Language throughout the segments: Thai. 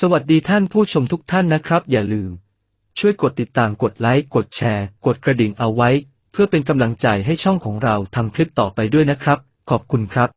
สวัสดีท่านผู้ชมทุกท่านนะครับ อย่าลืม ช่วยกดติดตามกดไลค์กดแชร์ กดกระดิ่งเอาไว้ เพื่อเป็นกำลังใจให้ช่องของเราทำคลิปต่อไปด้วยนะครับ ขอบคุณครับ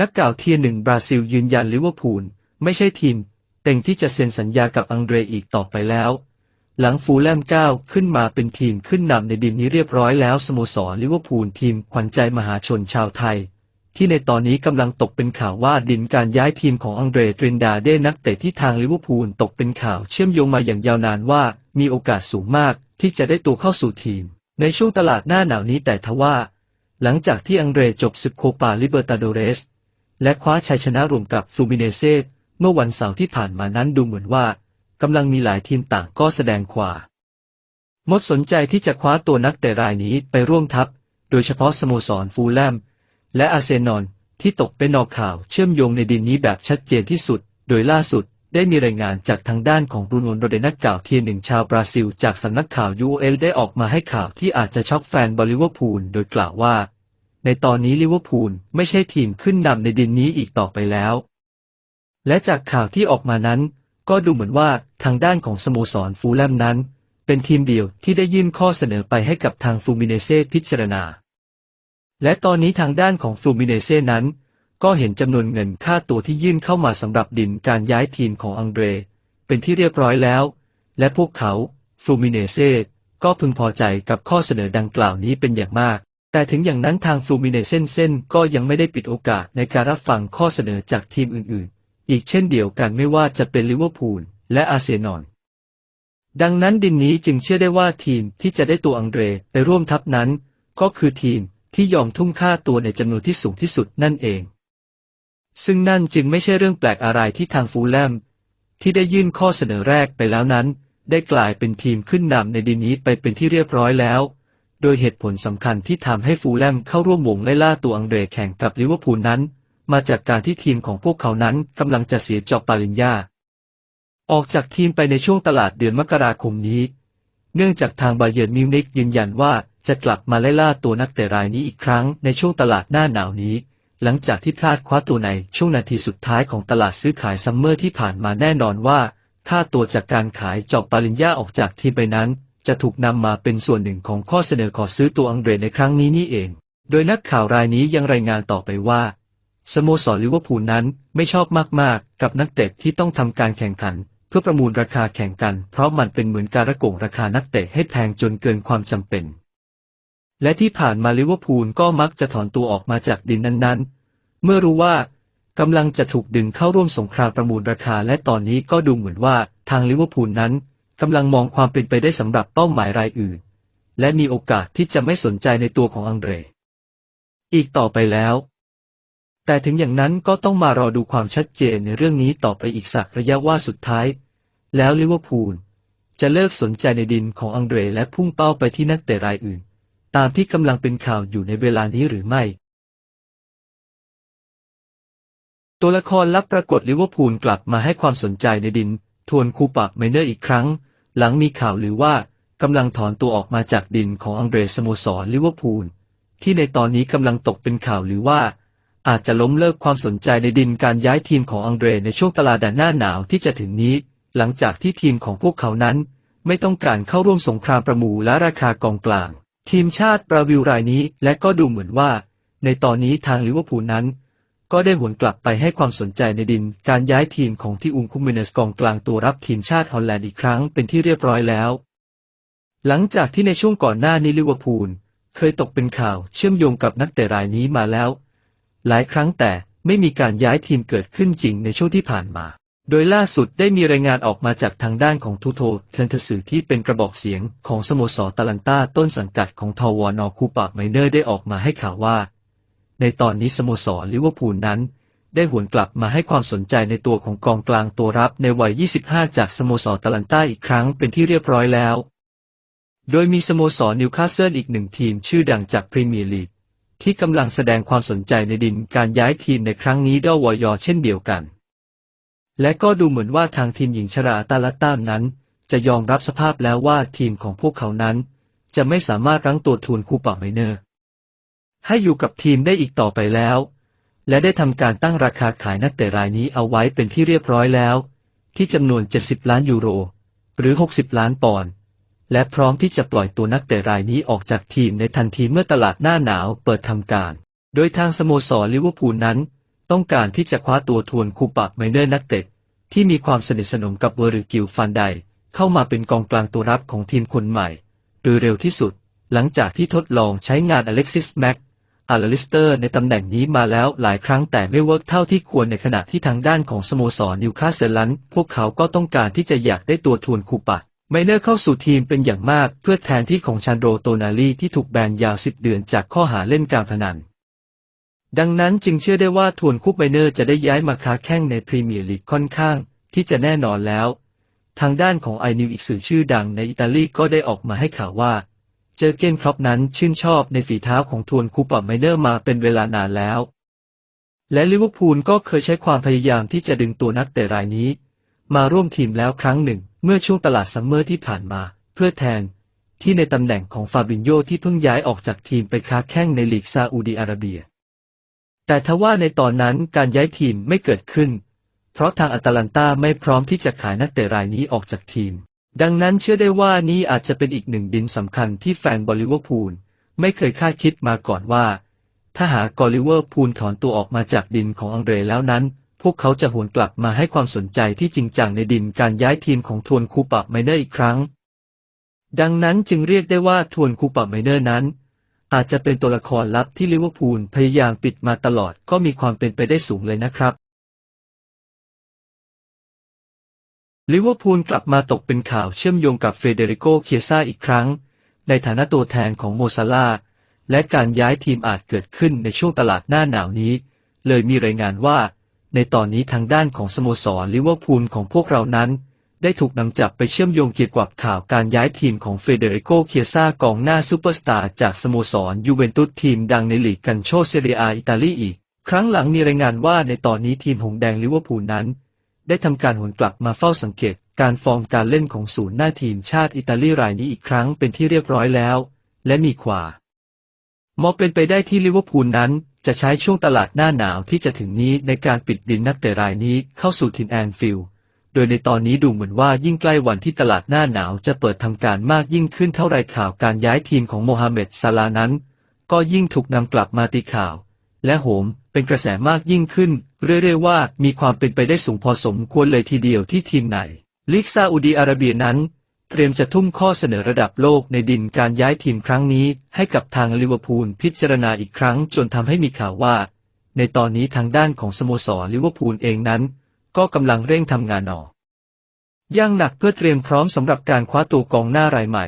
นักกล่าวเทียหนึ่งบราซิลยืนยันลิเวอร์พูลไม่ใช่ทีม เต็งที่จะเซ็นสัญญากับอังเดรอีกต่อไปแล้ว หลังฟูลแลมก้าวขึ้นมาเป็นทีมขึ้นนำในดินนี้เรียบร้อยแล้วสโมสรลิเวอร์พูลทีมขวัญใจมหาชนชาวไทย ที่ในตอนนี้กำลังตกเป็นข่าวว่าดินการย้ายทีมของอังเดรตรินดาเดนักเตะที่ทางลิเวอร์พูลตกเป็นข่าวเชื่อมโยงมาอย่างยาวนานว่า มีโอกาสสูงมากที่จะได้ตัวเข้าสู่ทีม ในช่วงตลาดหน้าหนาวนี้แต่ทว่า หลังจากที่อังเดรจบศึกโคปาลิเบอร์ตาโดเรส และคว้าชัยชนะรวมกับฟลูมิเนเซเมื่อวันเสาร์ที่ผ่านมานั้นดูเหมือนว่ากำลังมีหลายทีมต่างก็แสดงความหมดสนใจที่จะคว้าตัวนักเตะรายนี้ไปร่วมทัพ โดยเฉพาะสโมสรฟูลแลม และอาเซนอลที่ตกเป็นนอกข่าวเชื่อมโยงในดินนี้แบบชัดเจนที่สุด โดยล่าสุดได้มีรายงานจากทางด้านของบรูโนโรเดนักกล่าวเทียนหนึ่งชาวบราซิล จากสำนักข่าว UOL ได้ออกมาให้ข่าวที่อาจจะช็อกแฟนบอลลิเวอร์พูลโดยกล่าวว่า ในตอนนี้ลิเวอร์พูลไม่ใช่ทีมขึ้นนำในดินนี้อีกต่อไปแล้ว และจากข่าวที่ออกมานั้น ก็ดูเหมือนว่าทางด้านของสโมสรฟูลแลมนั้น เป็นทีมเดียวที่ได้ยื่นข้อเสนอไปให้กับทางฟูมิเนเซ่พิจารณา และตอนนี้ทางด้านของฟลูมิเนเซ่นั้น ก็เห็นจำนวนเงินค่าตัวที่ยื่นเข้ามาสำหรับดินการย้ายทีมของอังเดร เป็นที่เรียบร้อยแล้ว และพวกเขาฟลูมิเนเซ่ก็พึงพอใจกับข้อเสนอดังกล่าวนี้เป็นอย่างมาก แต่ถึงอย่างนั้นทางฟลูมิเนเซ่เส้นก็ยังไม่ได้ปิดโอกาสในการรับฟังข้อเสนอจากทีมอื่นๆ อีกเช่นเดียวกันไม่ว่าจะเป็นลิเวอร์พูลและอาร์เซนอล ดังนั้นดินนี้จึงเชื่อได้ว่าทีมที่จะได้ตัวอังเดรไปร่วมทัพนั้น ก็คือทีม ที่ยอมทุ่มค่าตัวในจำนวนที่สูงที่สุดนั่นเอง ซึ่งนั่นจึงไม่ใช่เรื่องแปลกอะไรที่ทางฟูแลม ที่ได้ยื่นข้อเสนอแรกไปแล้วนั้น ได้กลายเป็นทีมขึ้นนำในดินนี้ไปเป็นที่เรียบร้อยแล้ว โดยเหตุผลสำคัญที่ทำให้ฟูแลมเข้าร่วมวงไล่ล่าตัวอังเดรแข่งกับลิเวอร์พูลนั้น มาจากการที่ทีมของพวกเขานั้นกำลังจะเสียจอบปาลินยาออกจากทีมไปในช่วงตลาดเดือนมกราคมนี้ เนื่องจากทางบาเยิร์นมิวนิกยืนยันว่าจะกลับมาไล่ล่าตัวนักเตะรายนี้อีกครั้งในช่วงตลาดหน้าหนาวนี้ หลังจากที่พลาดคว้าตัวในช่วงนาทีสุดท้ายของตลาดซื้อขายซัมเมอร์ที่ผ่านมาแน่นอนว่าค่าตัวจากการขายจอบปาลินยาออกจากทีมไปนั้น จะถูกนำมาเป็นส่วนหนึ่งของข้อเสนอขอซื้อตัวอังเดรในครั้งนี้นี่เอง โดยนักข่าวรายนี้ยังรายงานต่อไปว่า สโมสรลิเวอร์พูลนั้นไม่ชอบมากๆ กับนักเตะที่ต้องทำการแข่งขัน พื่อประมูลราคาแข่งกัน เพราะมันเป็นเหมือนการระโกงราคานักเตะให้แพงจนเกินความจำเป็น และที่ผ่านมาลิเวอร์พูลก็มักจะถอนตัวออกมาจากดินนั้นๆ เมื่อรู้ว่ากำลังจะถูกดึงเข้าร่วมสงครามประมูลราคา และตอนนี้ก็ดูเหมือนว่าทางลิเวอร์พูลนั้นกำลังมองความเป็นไปได้สำหรับเป้าหมายรายอื่น และมีโอกาสที่จะไม่สนใจในตัวของอังเดรอีกต่อไปแล้ว แต่ถึงอย่างนั้นก็ต้องมารอดูความชัดเจนในเรื่องนี้ต่อไปอีกสักระยะว่าสุดท้าย แล้วลิเวอร์พูลจะเลิกสนใจในดินของอังเดรและพุ่งเป้าไปที่นักเตะรายอื่น ตามที่กำลังเป็นข่าวอยู่ในเวลานี้หรือไม่ ตัวละครลับปรากฏลิเวอร์พูลกลับมาให้ความสนใจในดิน ทวนคูปากไมเนอร์อีกครั้ง หลังมีข่าวหรือว่ากำลังถอนตัวออกมาจากดินของอังเดรสโมสรลิเวอร์พูลที่ในตอนนี้กำลังตกเป็นข่าวหรือว่าอาจจะล้มเลิกความสนใจในดินการย้ายทีมของอังเดรในช่วงตลาดหน้าหนาวที่จะถึงนี้ หลังจากที่ทีมของพวกเขานั้น ไม่ต้องการเข้าร่วมสงครามประมูลและราคากองกลาง ทีมชาติบราวิลรายนี้และก็ดูเหมือนว่า ในตอนนี้ทางลิเวอร์พูลนั้น ก็ได้หวนกลับไปให้ความสนใจในดิน การย้ายทีมของที่อุงคุมเมเนสกองกลางตัวรับทีมชาติฮอลแลนด์อีกครั้งเป็นที่เรียบร้อยแล้ว หลังจากที่ในช่วงก่อนหน้านี้ลิเวอร์พูลเคยตกเป็นข่าวเชื่อมโยงกับนักเตะรายนี้มาแล้ว หลายครั้งแต่ไม่มีการย้ายทีมเกิดขึ้นจริงในช่วงที่ผ่านมา โดยล่าสุดได้มีรายงานออกมาจากทางด้านของทูโทเทนทสือที่เป็นกระบอกเสียงของสโมสรตาลันตาต้นสังกัดของทวอนอคูปากไมเนอร์ได้ออกมาให้ข่าวว่า ในตอนนี้สโมสรลิเวอร์พูลนั้น ได้หวนกลับมาให้ความสนใจในตัวของกองกลางตัวรับในวัย 25 จากสโมสรตาลันตาอีกครั้งเป็นที่เรียบร้อยแล้ว โดยมีสโมสรนิวคาสเซิลอีกหนึ่งทีมชื่อดังจากพรีเมียร์ลีกที่กำลังแสดงความสนใจในดินการย้ายทีมในครั้งนี้ด้วอยอเช่นเดียวกัน และก็ดูเหมือนว่าทางทีมหญิงชราตาลัตตามนั้น จะยอมรับสภาพแล้วว่าทีมของพวกเขานั้น จะไม่สามารถรั้งตัวทูนคูปาไมเนอร์ ให้อยู่กับทีมได้อีกต่อไปแล้ว และได้ทำการตั้งราคาขายนักเตะรายนี้เอาไว้เป็นที่เรียบร้อยแล้ว ที่จำนวน 70 ล้านยูโร หรือ 60 ล้านปอนด์และพร้อมที่จะปล่อยตัวนักเตะรายนี้ออกจากทีมในทันทีเมื่อตลาดหน้าหนาวเปิดทำการ โดยทางสโมสรลิเวอร์พูลนั้น ต้องการที่จะคว้าตัวทวนคูปะไมเนอร์นักเตะที่มีความสนิทสนมกับเวอร์กิลฟันไดเข้ามาเป็นกองกลางตัวรับของทีมคนใหม่โดยเร็วที่สุด หลังจากที่ทดลองใช้งานอเล็กซิสแม็กอาร์ลิสเตอร์ในตำแหน่งนี้มาแล้วหลายครั้งแต่ไม่เวิร์กเท่าที่ควรในขณะที่ทางด้านของสโมสรนิวคาสเซิลันพวกเขาก็ต้องการที่จะอยากได้ตัวทวนคูปะไมเนอร์เข้าสู่ทีมเป็นอย่างมากเพื่อแทนที่ของชันโดโตนาลีที่ถูกแบนยาว 10 เดือนจากข้อหาเล่นการพนัน ดังนั้นจึงเชื่อได้ว่าทวนคุปไมเนอร์จะได้ย้ายมาค้าแข้งในพรีเมียร์ลีกค่อนข้าง ที่จะแน่นอนแล้ว ทางด้านของไอนิวอีกสื่อชื่อดังในอิตาลีก็ได้ออกมาให้ข่าวว่า เจอเกนครอปนั้นชื่นชอบในฝีเท้าของทวนคูปะไมเนอร์มาเป็นเวลานานแล้ว และลิเวอร์พูลก็เคยใช้ความพยายามที่จะดึงตัวนักเตะรายนี้ มาร่วมทีมแล้วครั้งหนึ่ง เมื่อช่วงตลาดซัมเมอร์ที่ผ่านมา เพื่อแทนที่ในตำแหน่งของฟาบินโยที่เพิ่งย้ายออกจากทีมไปค้าแข้งในลีกซาอุดีอาระเบีย แต่ทว่าในตอนนั้นการย้ายทีมไม่เกิดขึ้น เพราะทางอัตแลนตาไม่พร้อมที่จะขายนักเตะรายนี้ออกจากทีม ดังนั้นเชื่อได้ว่านี่อาจจะเป็นอีกหนึ่งดินสำคัญที่แฟนบอลลิเวอร์พูลไม่เคยคาดคิดมาก่อนว่า ถ้าหากอลิเวอร์พูลถอนตัวออกมาจากดินของอังเดรแล้วนั้น พวกเขาจะหวนกลับมาให้ความสนใจที่จริงจังในดินการย้ายทีมของทวนคูปะไมเนอร์อีกครั้ง ดังนั้นจึงเรียกได้ว่าทวนคูปะไมเนอร์นั้น อาจจะเป็นตัวละครลับที่ลิเวอร์พูลพยายามปิดมาตลอดก็มีความเป็นไปได้สูงเลยนะครับลิเวอร์พูลกลับมาตกเป็นข่าวเชื่อมโยงกับเฟเดริโกเคียซ่าอีกครั้ง ในฐานะตัวแทนของโมซาลาและการย้ายทีมอาจเกิดขึ้นในช่วงตลาดหน้าหนาวนี้ เลยมีรายงานว่า ในตอนนี้ทางด้านของสโมสรลิเวอร์พูลของพวกเรานั้น ได้ถูกนำจับไปเชื่อมโยงเกี่ยวกับข่าวการย้ายทีมของเฟเดริโก เคียซ่ากองหน้าซูเปอร์สตาร์จากสโมสรยูเวนตุสทีมดังในลีกกันโชเซเรียอิตาลีอีก ครั้งหลังมีรายงานว่าในตอนนี้ทีมหงแดงลิเวอร์พูลนั้น ได้ทำการหวนกลับมาเฝ้าสังเกตการฟอร์มการเล่นของศูนย์หน้าทีมชาติอิตาลีรายนี้อีกครั้งเป็นที่เรียบร้อยแล้ว และมีขวามองเป็นไปได้ที่ลิเวอร์พูลนั้น จะใช้ช่วงตลาดหน้าหนาวที่จะถึงนี้ในการปิดดินนักเตะรายนี้เข้าสู่ทินแอนฟิลด์ โดยในตอนนี้ดูเหมือนว่ายิ่งใกล้วันที่ตลาดหน้าหนาวจะเปิดทำการมากยิ่งขึ้นเท่าไรข่าวการย้ายทีมของโมฮัมเหม็ดซาลานั้น ก็ยิ่งถูกนำกลับมาตีข่าว และโหมเป็นกระแสมากยิ่งขึ้น เรื่อยๆว่ามีความเป็นไปได้สูงพอสมควรเลยทีเดียวที่ทีมไหนลีกซาอุดีอาระเบียนั้น เตรียมจะทุ่มข้อเสนอระดับโลกในดินการย้ายทีมครั้งนี้ ให้กับทางลิเวอร์พูลพิจารณาอีกครั้งจนทำให้มีข่าวว่า ในตอนนี้ทางด้านของสโมสรลิเวอร์พูลเองนั้น ก็กำลังเร่งทำงานออกย่างหนักเพื่อเตรียมพร้อมสำหรับการคว้าตัวกองหน้ารายใหม่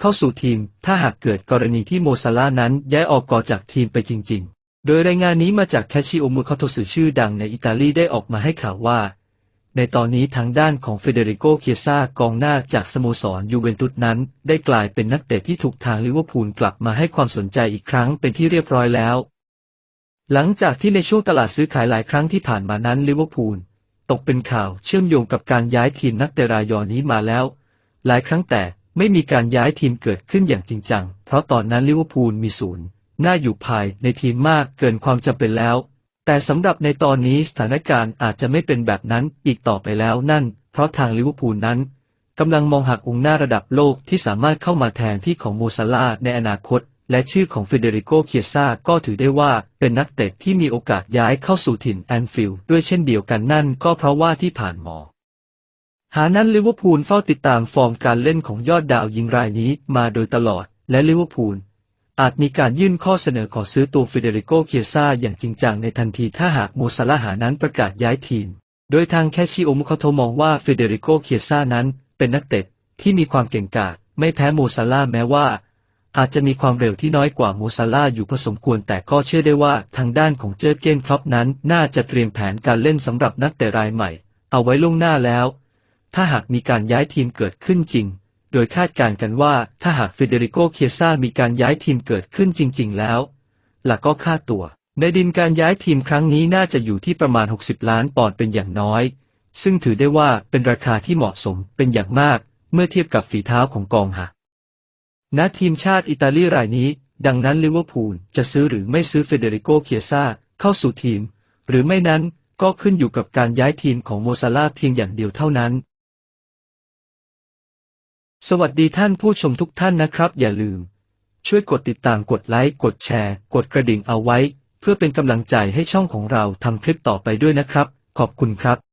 เข้าสู่ทีมถ้าหากเกิดกรณีที่โมซาลานั้นย้ายออกก่อจากทีมไปจริง ๆ โดยรายงานนี้มาจากแคชิโอมุคาโตสึชื่อดังในอิตาลีได้ออกมาให้ข่าวว่า ในตอนนี้ทางด้านของเฟเดริโกเคียซ่ากองหน้าจากสโมสรยูเวนตุสนั้น ได้กลายเป็นนักเตะที่ถูกทางลิเวอร์พูลกลับมาให้ความสนใจอีกครั้งเป็นที่เรียบร้อยแล้ว หลังจากที่ในช่วงตลาดซื้อขายหลายครั้งที่ผ่านมานั้นลิเวอร์พูล ตกเป็นข่าวเชื่อมโยงกับการย้ายทีมนักเตะรายอนี้มาแล้ว หลายครั้งแต่ไม่มีการย้ายทีมเกิดขึ้นอย่างจริงจัง เพราะตอนนั้นลิเวอร์พูลมีศูนย์หน้าอยู่ภายในทีมมากเกินความจำเป็นแล้ว แต่สำหรับในตอนนี้สถานการณ์อาจจะไม่เป็นแบบนั้นอีกต่อไปแล้วนั่น เพราะทางลิเวอร์พูลนั้นกำลังมองหากองค์หน้าระดับโลกที่สามารถเข้ามาแทนที่ของโมซาลาในอนาคต และชื่อของเฟเดริโกเคียซ่าก็ถือได้ว่าเป็นนักเตะที่มีโอกาสย้ายเข้าสู่ถิ่นแอนฟิลด์ด้วยเช่นเดียวกันนั่นก็เพราะว่าที่ผ่านมอหานั้นลิเวอร์พูลเฝ้าติดตามฟอร์มการเล่นของยอดดาวยิงรายนี้มาโดยตลอด และลิเวอร์พูลอาจมีการยื่นข้อเสนอขอซื้อตัวเฟเดริโกเคียซ่าอย่างจริงจังในทันทีถ้าหากโมซาลาหานั้นประกาศย้ายทีม โดยทางแคชิโอมุคาโทมองว่าเฟเดริโกเคียซ่านั้นเป็นนักเตะที่มีความเก่งกาจไม่แพ้โมซาลาแม้ว่า อาจจะมีความเร็วที่น้อยกว่าโมซาลาอยู่พอสมควรแต่ก็เชื่อได้ว่าทางด้านของเจอร์เกนครอปนั้น น่าจะเตรียมแผนการเล่นสำหรับนักเตะรายใหม่ เอาไว้ล่วงหน้าแล้ว ถ้าหากมีการย้ายทีมเกิดขึ้นจริง โดยคาดการณ์กันว่าถ้าหากเฟเดริโกเคียซ่ามีการย้ายทีมเกิดขึ้นจริง ๆ แล้วหลักก็ค่าตัว ในดินการย้ายทีมครั้งนี้น่าจะอยู่ที่ประมาณ 60 ล้านปอนด์เป็นอย่างน้อย ซึ่งถือได้ว่าเป็นราคาที่เหมาะสมเป็นอย่างมาก เมื่อเทียบกับฝีเท้าของกองหะ ณทีมชาติอิตาลีรายนี้ ดังนั้นลิเวอร์พูลจะซื้อหรือไม่ซื้อเฟเดริโกเคียซ่าเข้าสู่ทีม หรือไม่นั้นก็ขึ้นอยู่กับการย้ายทีมของโมซาลาเพียงอย่างเดียวเท่านั้น สวัสดีท่านผู้ชมทุกท่านนะครับ อย่าลืม ช่วยกดติดตามกดไลค์กดแชร์ กดกระดิ่งเอาไว้ เพื่อเป็นกำลังใจให้ช่องของเราทำคลิปต่อไปด้วยนะครับ ขอบคุณครับ